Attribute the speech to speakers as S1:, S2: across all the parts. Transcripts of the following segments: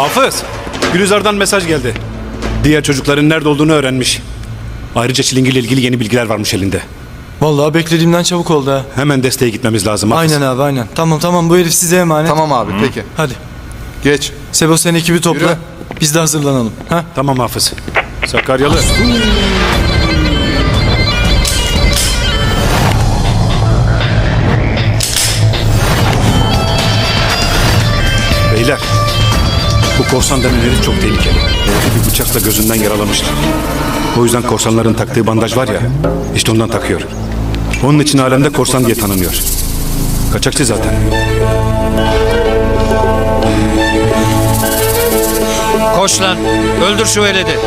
S1: Hafız, Gülizar'dan mesaj geldi. Diğer çocukların nerede olduğunu öğrenmiş. Ayrıca Çilingir ile ilgili yeni bilgiler varmış elinde.
S2: Vallahi beklediğimden çabuk oldu ha.
S1: Hemen desteğe gitmemiz lazım. Hafız.
S2: Aynen abi aynen. Tamam tamam bu herif size emanet.
S3: Tamam abi peki.
S2: Hadi.
S3: Geç.
S2: Sebo sen ekibi topla.
S3: Yürü.
S2: Biz de hazırlanalım. Ha?
S1: Tamam Hafız. Sakaryalı. Bu korsan denen herif çok tehlikeli. Herifi bir bıçakla gözünden yaralamışlar. O yüzden korsanların taktığı bandaj var ya, işte ondan takıyor. Onun için alemde korsan diye tanınıyor. Kaçakçı zaten.
S4: Koş lan. Öldür şu veledi.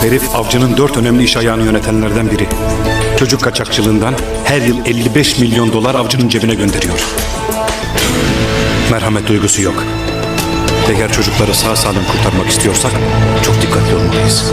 S1: Herif avcının dört önemli iş ayağını yönetenlerden biri. Çocuk kaçakçılığından her yıl 55 milyon dolar avcının cebine gönderiyor. Merhamet duygusu yok. Eğer çocukları sağ salim kurtarmak istiyorsak çok dikkatli olmalıyız.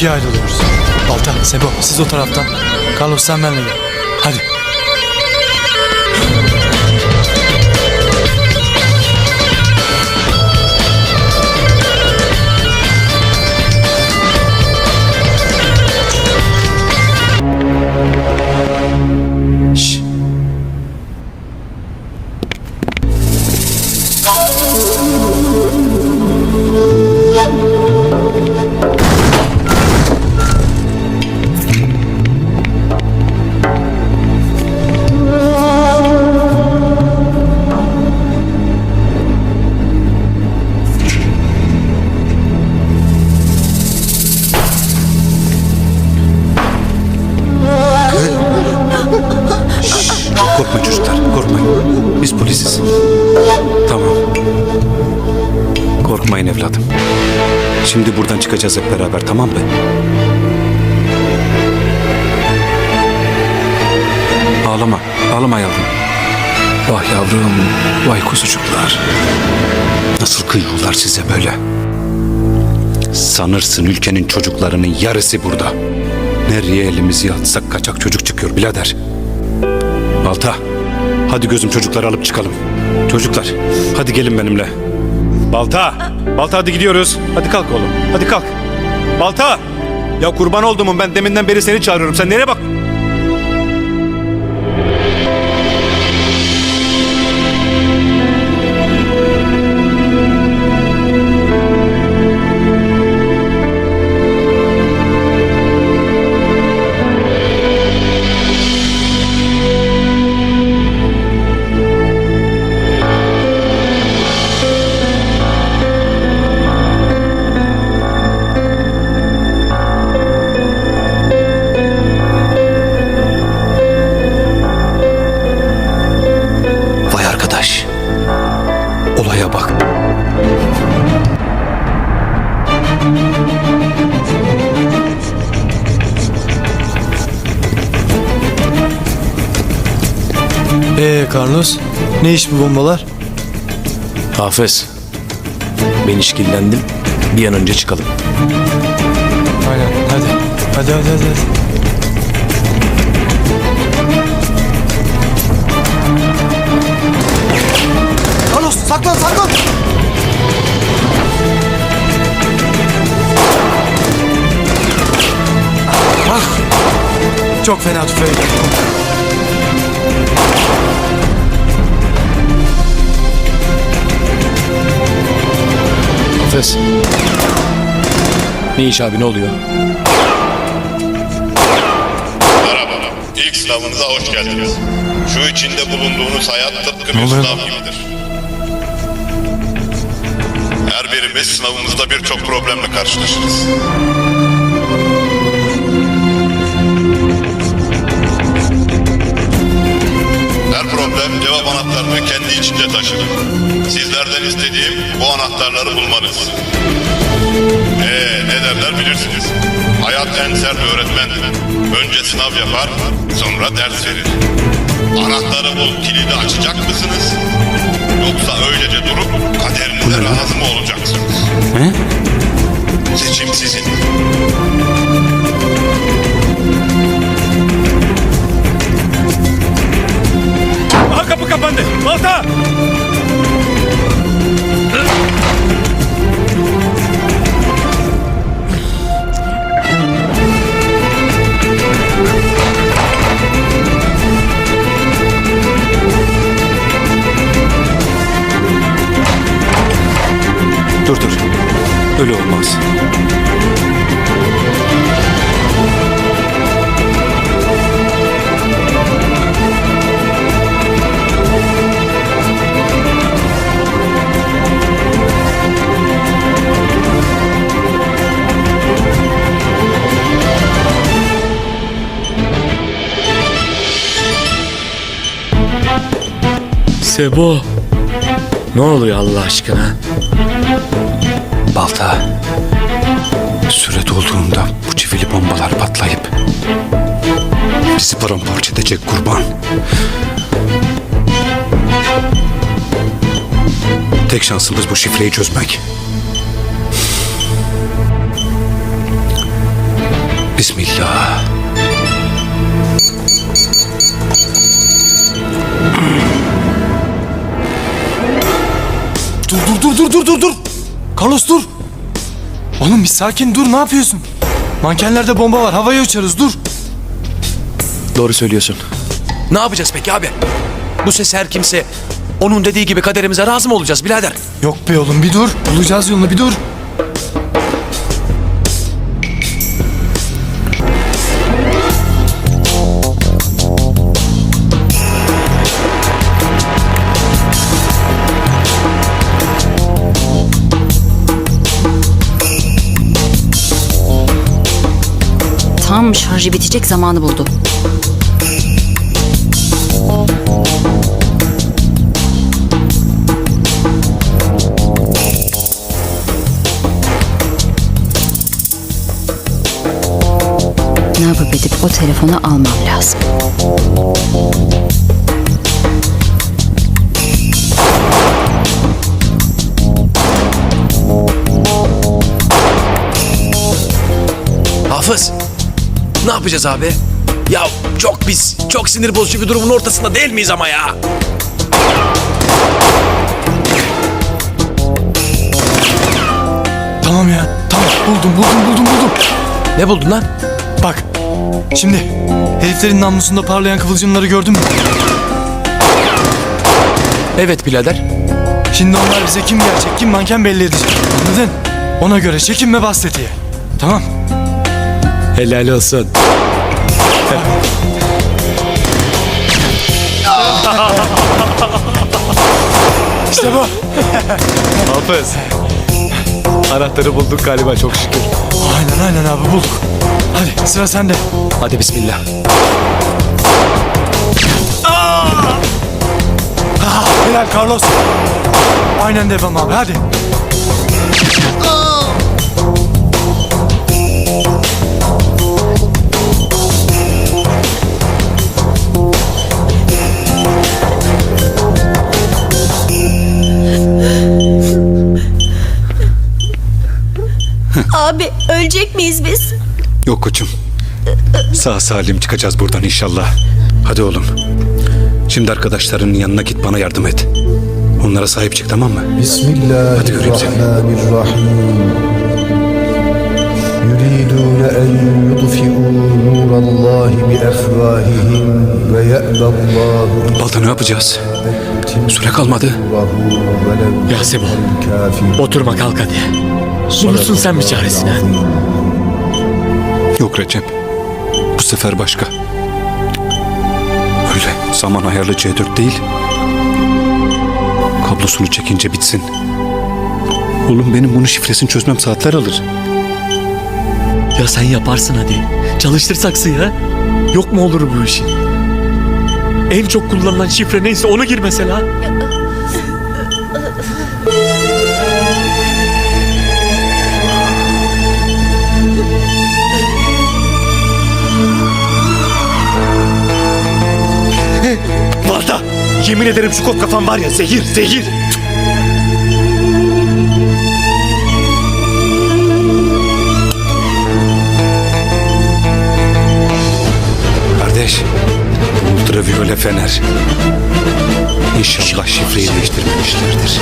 S2: İkiye ayrılıyoruz. Balta, Sebo siz o taraftan. Carlos sen benimle gel. Hadi.
S1: Korkmayın evladım. Şimdi buradan çıkacağız hep beraber, tamam mı? Ağlama, ağlama yavrum. Vah yavrum, vay kuzucuklar. Nasıl kıyıyorlar size böyle? Sanırsın ülkenin çocuklarının yarısı burada. Nereye elimizi atsak kaçak çocuk çıkıyor birader. Balta, hadi gözüm çocukları alıp çıkalım. Çocuklar, hadi gelin benimle. Balta, Balta hadi gidiyoruz. Hadi kalk oğlum, hadi kalk. Balta, ya kurban olduğumun ben deminden beri seni çağırıyorum. Sen nereye bak?
S2: Ne iş bu bombalar?
S5: Hafız. Ben işkillendim. Bir an önce çıkalım.
S2: Aynen, hadi. Hadi hadi hadi. hadi.
S3: Carlos saklan saklan.
S2: Çok fena tüfeği.
S5: Hafız. Ne iş abi ne oluyor?
S6: Merhaba. İlk sınavınıza hoş geldiniz. Şu içinde bulunduğunuz hayat tıpkı bir
S2: oluyor
S6: sınav gibidir. Her birimiz sınavımızda birçok problemle karşılaşırız. Gizlice taşınır. Sizlerden istediğim bu anahtarları bulmanız. Ee ne derler bilirsiniz. Hayat en sert öğretmendir. Önce sınav yapar, sonra ders verir. Anahtarı bul, kilidi açacak mısınız? Yoksa öylece durup kaderinize razı mı olacaksınız?
S1: He?
S6: Seçim sizin.
S1: Kapandı. Balta! Dur dur. Öyle olmaz.
S5: Sebo. Ne oluyor Allah aşkına?
S1: Balta. Süre dolduğunda bu çivili bombalar patlayıp bizi paramparça edecek kurban. Tek şansımız bu şifreyi çözmek. Bismillah.
S2: Dur dur dur dur dur dur dur. Carlos dur. Oğlum bir sakin dur ne yapıyorsun? Mankenlerde bomba var havaya uçarız dur.
S5: Doğru söylüyorsun. Ne yapacağız peki abi? Bu ses her kimse onun dediği gibi kaderimize razı mı olacağız birader?
S2: Yok be oğlum bir dur. Bulacağız yolunu bir dur.
S7: Tam şarjı bitecek zamanı buldu. Ne yapıp edip o telefonu almam lazım.
S5: Hafız. Ne yapacağız abi? Ya çok biz çok sinir bozucu bir durumun ortasında değil miyiz ama ya?
S2: Tamam ya tamam buldum buldum buldum buldum.
S5: Ne buldun lan?
S2: Bak şimdi heriflerin namlusunda parlayan kıvılcımları gördün mü?
S5: Evet birader.
S2: Şimdi onlar bize kim gerçek kim manken belli edecek. Anladın? Ona göre çekinme bas tetiğe. Tamam.
S5: Helal olsun.
S2: İşte bu.
S5: Hafız. Anahtarı bulduk galiba çok şükür.
S2: Aynen aynen abi bulduk. Hadi sıra sende.
S5: Hadi bismillah.
S2: Helal Carlos. Aynen devam abi hadi.
S8: miyiz biz?
S1: Yok koçum. Sağ salim çıkacağız buradan inşallah. Hadi oğlum. Şimdi arkadaşlarının yanına git bana yardım et. Onlara sahip çık tamam mı?
S9: بسم الله
S1: Hadi göreyim seni.
S9: الرحمن الرحيم يريدون أن يطفئوا نور الله بأفواههم ويأبى الله
S1: Balta ne yapacağız? Süre kalmadı.
S9: نوره ولو
S10: Ya Sebo,
S9: الكافرون
S10: oturma kalk hadi. Bulursun sen bir çaresini. ha?
S1: Yok Recep. Bu sefer başka. Öyle zaman ayarlı C4 değil. Kablosunu çekince bitsin. Oğlum benim bunun şifresini çözmem saatler alır.
S10: Ya sen yaparsın hadi. Çalıştır saksıyı ha. Yok mu olur bu işin? En çok kullanılan şifre neyse onu gir mesela.
S5: Balta! Yemin ederim şu kot kafan var ya zehir zehir.
S1: Kardeş, ultraviyole fener. İnşallah şifreyi değiştirmemişlerdir.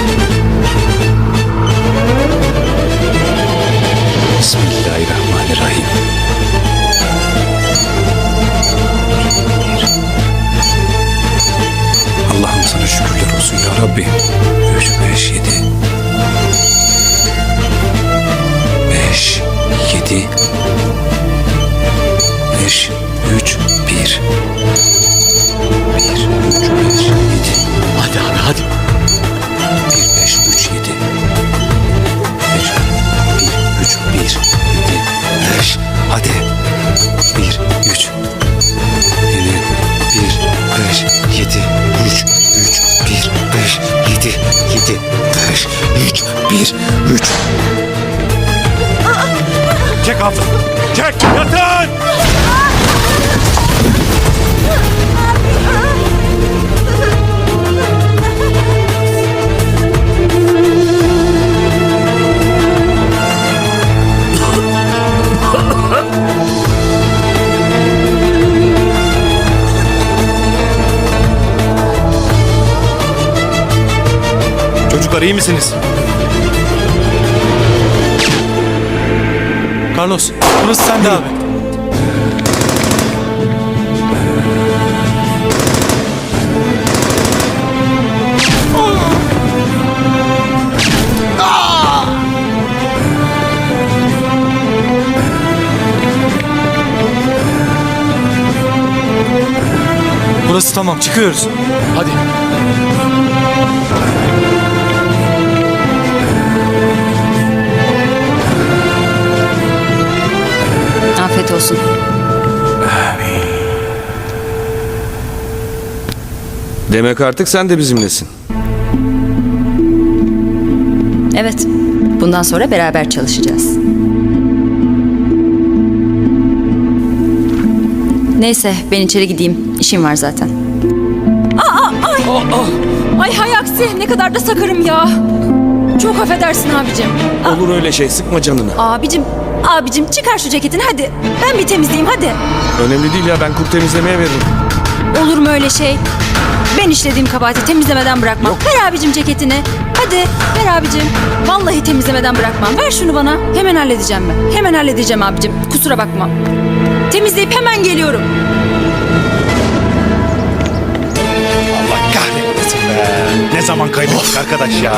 S1: Bismillahirrahmanirrahim. Sana şükürler olsun ya Rabbi. 3, 5, 7. 5, 7. 5, 3, 1. 1, 3, 5, 7.
S10: Hadi abi hadi.
S1: 1,
S5: Çocuklar iyi misiniz?
S2: Carlos burası sende abi. Burası tamam çıkıyoruz.
S5: Hadi.
S7: Afiyet olsun.
S4: Demek artık sen de bizimlesin.
S7: Evet. Bundan sonra beraber çalışacağız. Neyse ben içeri gideyim. İşim var zaten.
S8: Ay hay aksi ne kadar da sakarım ya. Çok affedersin abicim.
S5: Olur öyle şey sıkma canını.
S8: Abicim, abicim çıkar şu ceketini hadi. Ben bir temizleyeyim hadi.
S5: Önemli değil ya ben kurt temizlemeye veririm.
S8: Olur mu öyle şey? Ben işlediğim kabahati temizlemeden bırakmam. Ver abicim ceketini. Hadi ver abicim. Vallahi temizlemeden bırakmam. Ver şunu bana. Hemen halledeceğim ben. Hemen halledeceğim abicim. Kusura bakma. Temizleyip hemen geliyorum.
S1: Ne zaman kaybettik arkadaş ya.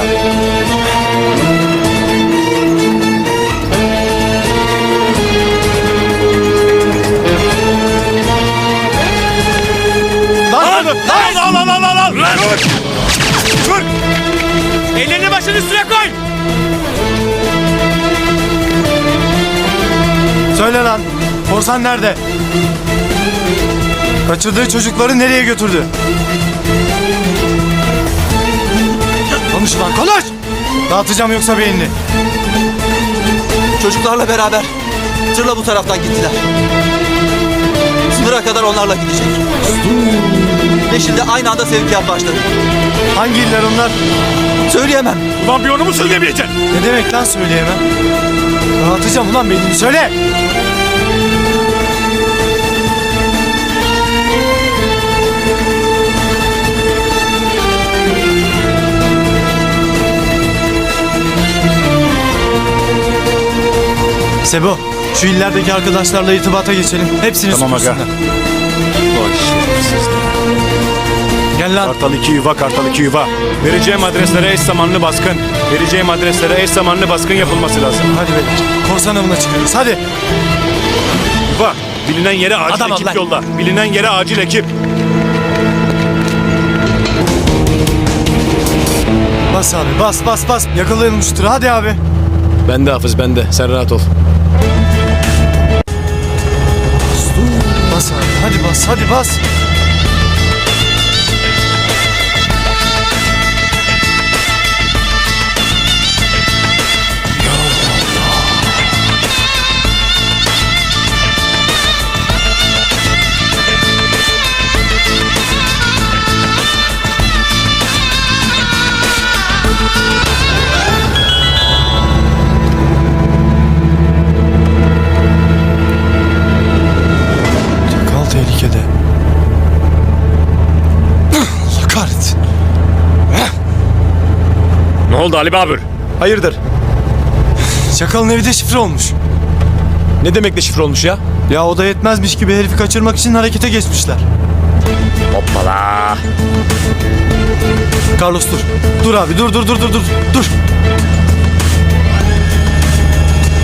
S5: Lan! Lan! Lan! Lan! Lan! Lan! Lan! Dur! Dur! Ellerini başın üstüne koy!
S2: Söyle lan. Korsan nerede? Kaçırdığı çocukları nereye götürdü? Konuş lan konuş! Dağıtacağım yoksa beynini.
S3: Çocuklarla beraber tırla bu taraftan gittiler. Sınıra kadar onlarla gidecek. Peşinde aynı anda sevkiyat başladı.
S2: Hangi iller onlar?
S3: Söyleyemem.
S5: Ulan bir onu mu söylemeyeceksin?
S2: Ne demek lan söyleyemem? Dağıtacağım ulan beynini söyle! Sebo, şu illerdeki arkadaşlarla irtibata geçelim. Hepsini
S1: Tamam aga.
S2: süpürsünler. Gel lan.
S1: Kartal 2 yuva, Kartal 2 yuva. Vereceğim adreslere eş zamanlı baskın. Vereceğim adreslere eş zamanlı baskın yapılması lazım.
S2: Hadi beyler. Korsan avına çıkıyoruz. Hadi.
S1: Yuva, bilinen yere acil
S2: Adam
S1: ekip
S2: lan.
S1: yolla. Bilinen yere acil ekip.
S2: Bas abi bas bas bas. Yakalayalım şu tırı. Hadi abi.
S5: Ben de Hafız ben de. Sen rahat ol.
S2: Bas. Hadi bas hadi bas.
S11: Oldu Ali Babür?
S2: Hayırdır? Çakalın evi de şifre olmuş.
S11: Ne demek de şifre olmuş ya?
S2: Ya o da yetmezmiş gibi herifi kaçırmak için harekete geçmişler.
S11: Hoppala.
S2: Carlos dur. Dur abi dur dur dur dur dur. Dur.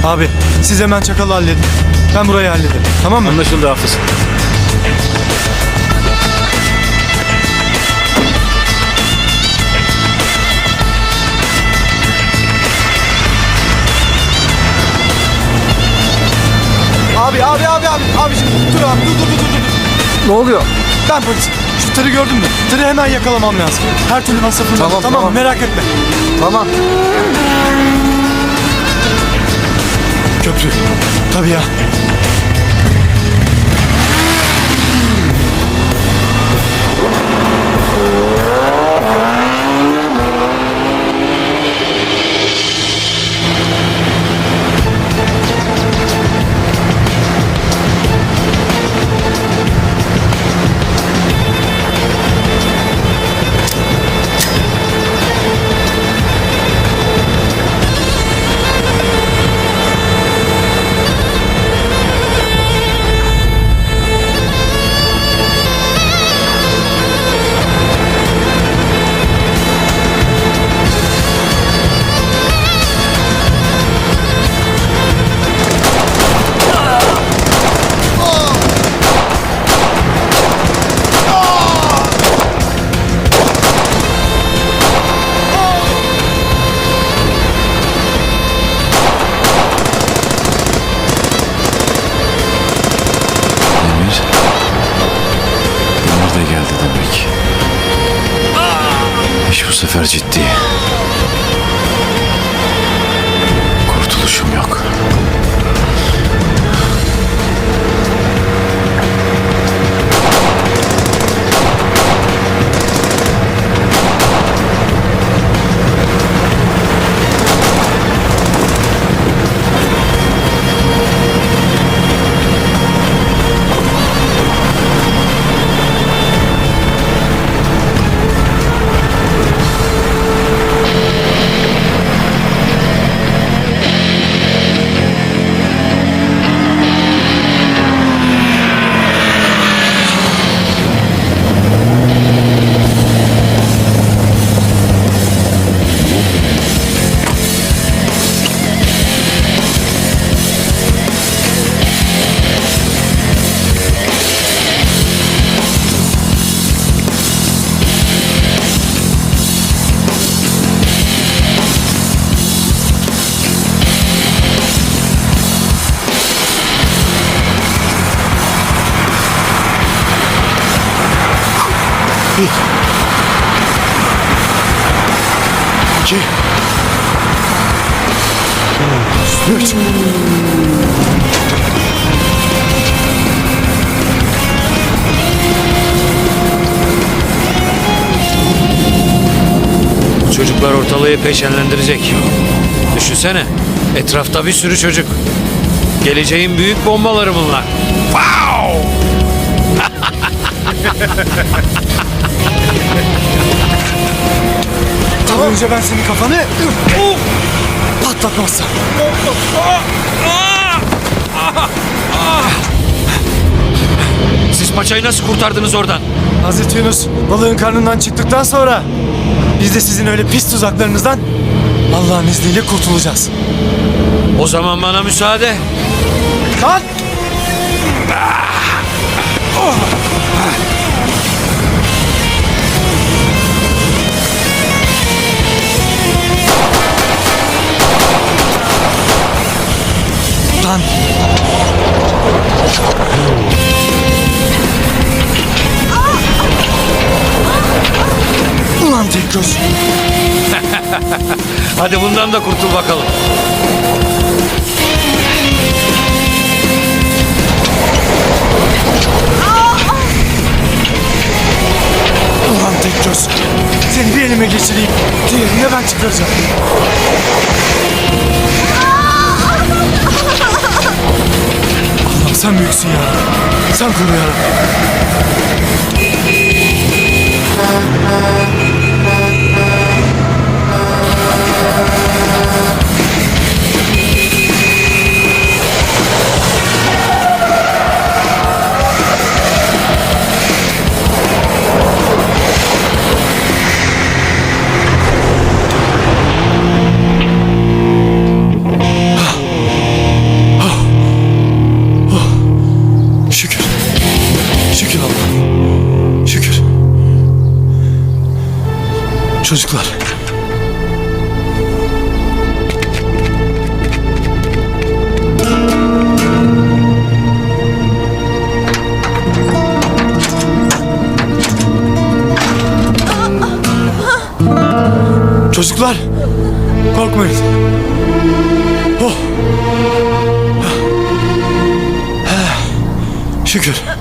S2: Abi siz hemen çakalı halledin. Ben burayı hallederim. Tamam mı?
S3: Anlaşıldı Hafız.
S2: Abi abi abi. Abi dur abi dur dur dur dur. dur. Ne oluyor? Ben polisim. Şu tırı gördün mü? Tırı hemen yakalamam lazım. Her türlü masrafını tamam, tamam, mı? Merak etme. Tamam. Köprü. Tabii ya. İki. Üç.
S11: Bu çocuklar ortalığı peşenlendirecek. Düşünsene. Etrafta bir sürü çocuk. Geleceğin büyük bombaları bunlar. Wow!
S2: Önce ben senin kafanı patlatmazsam.
S11: Siz paçayı nasıl kurtardınız oradan?
S2: Hazreti Yunus balığın karnından çıktıktan sonra biz de sizin öyle pis tuzaklarınızdan Allah'ın izniyle kurtulacağız.
S11: O zaman bana müsaade. Hadi bundan da kurtul bakalım.
S2: Ulan tek göz! Seni bir elime geçireyim. Diğerini ben çıkaracağım. Allah'ım sen büyüksün ya. Sen koru ya Çocuklar. Çocuklar. Korkmayın. Oh. Şükür.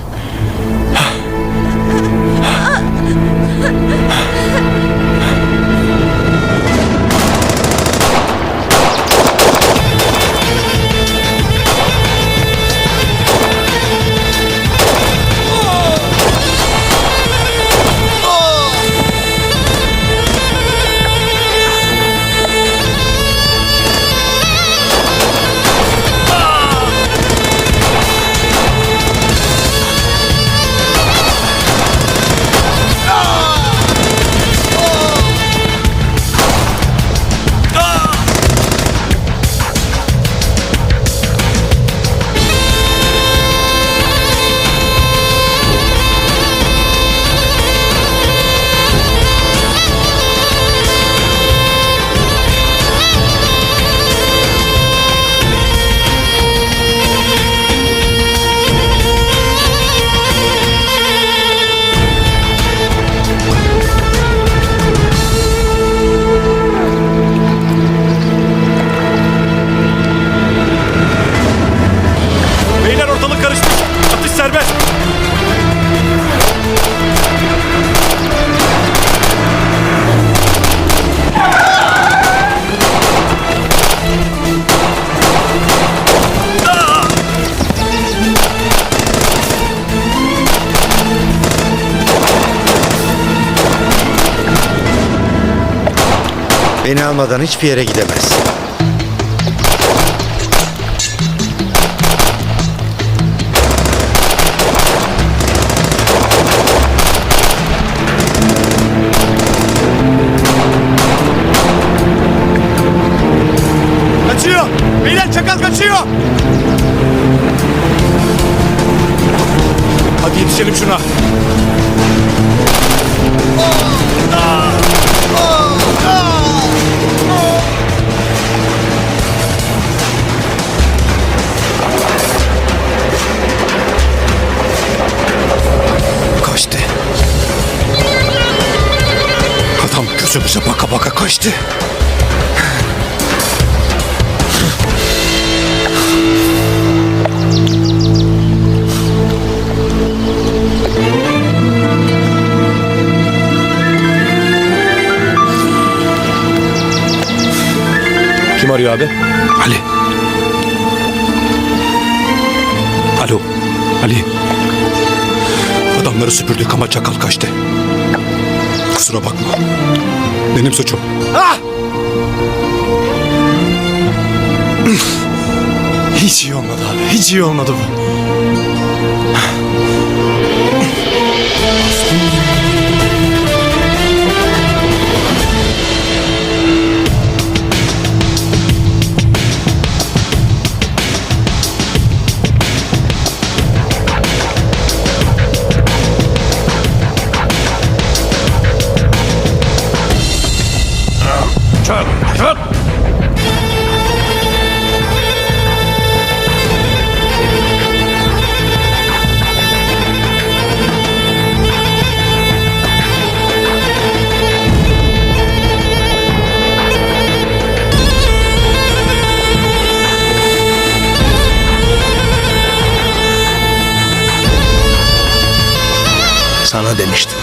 S12: Almadan hiçbir yere gidemez.
S4: Arıyor abi?
S1: Ali. Alo. Ali. Adamları süpürdük ama çakal kaçtı. Kusura bakma. Benim suçum.
S2: Hiç iyi olmadı abi. Hiç iyi olmadı bu.
S12: Sana demiştim.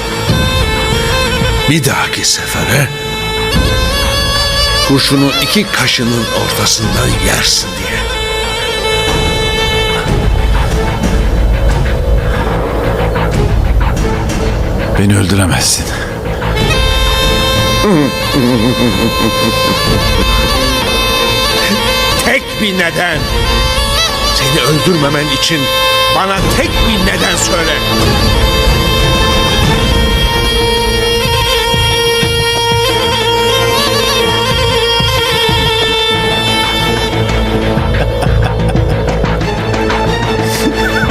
S12: Bir dahaki sefere kurşunu iki kaşının ortasından yersin diye.
S2: Beni öldüremezsin.
S12: Tek bir neden. Seni öldürmemen için bana tek bir neden söyle.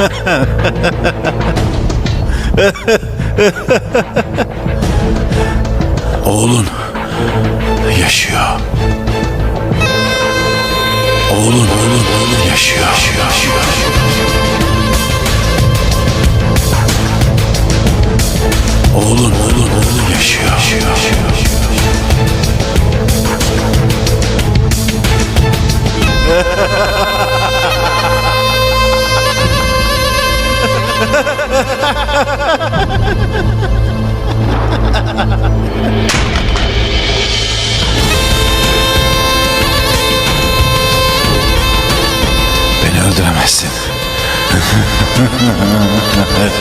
S1: Oğlun
S5: yaşıyor. Oğlun, oğlun, oğlun yaşıyor. Oğlun, oğlun, oğlun yaşıyor. Beni öldüremezsin.